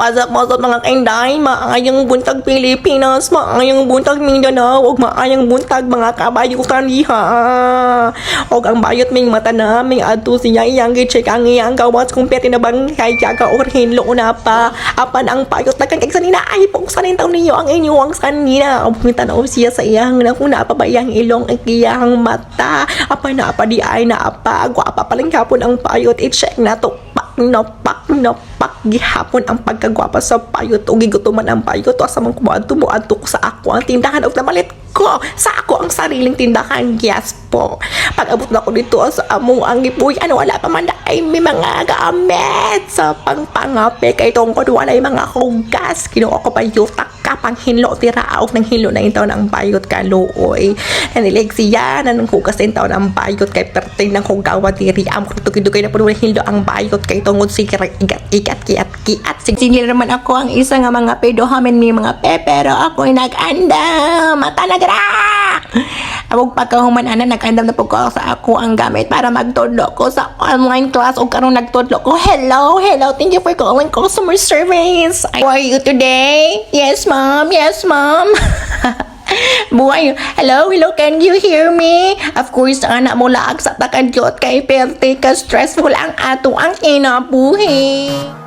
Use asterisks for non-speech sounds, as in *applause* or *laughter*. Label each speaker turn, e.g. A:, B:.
A: Pasok-pasok mga kainday, maayang buntag Pilipinas, maayang buntag Mindanao, ug maayang buntag mga kabayutan diha. Og ang bayot ming mata na, may adto siya iyang gi-check ang iyang gawas kung pwede na bang kaya ka or hinlo na pa. Apan ang bayot na kang sanina ay pong sanin taon niyo ang inyong sanina. Og tanaw siya sa iyang na kung naapa ba iyang ilong ang iyang mata. Apan naapa di ay naapa. Gwapa paling hapon ang bayot. I-check na to pak nopak nopak gihapon ang pagkagwapa sa payot o gigutuman ang payot o sa mga kumadto mo adto ko sa ako ang tindahan og namalit ko. Sa ako ang sariling tindahan yes po. Pag abot na ko dito sa amo ang gipuy ano wala pa man ay may mga gamit sa pangpangape. Kay tungkod wala ay mga hugas. Kinuha ko pa yutak ka pang hinlo tira og nang hinlo na yung taon ang bayot ka looy. Nanilig siya na nang hugas yung taon ang bayot kay perting ng hugawa diri am ko tukidugay na po hinlo ang bayot kay tungod si ikat ikat kiat kiat sige naman ako ang isa nga mga pedo hamen ni mga pe pero ako ay nag-anda. Mata nagra Awag pagkahuman ana nag-andam na po sa ako ang gamit para magtudlo ko sa online class o karong nagtudlo ko. Hello, hello. Thank you for calling customer service. How are you today? Yes, ma'am. Yes, ma'am. *laughs* Buhay. Hello, hello, can you hear me? Of course, anak mo laag sa takadyot kay perte ka stressful ang ato ang kinabuhi.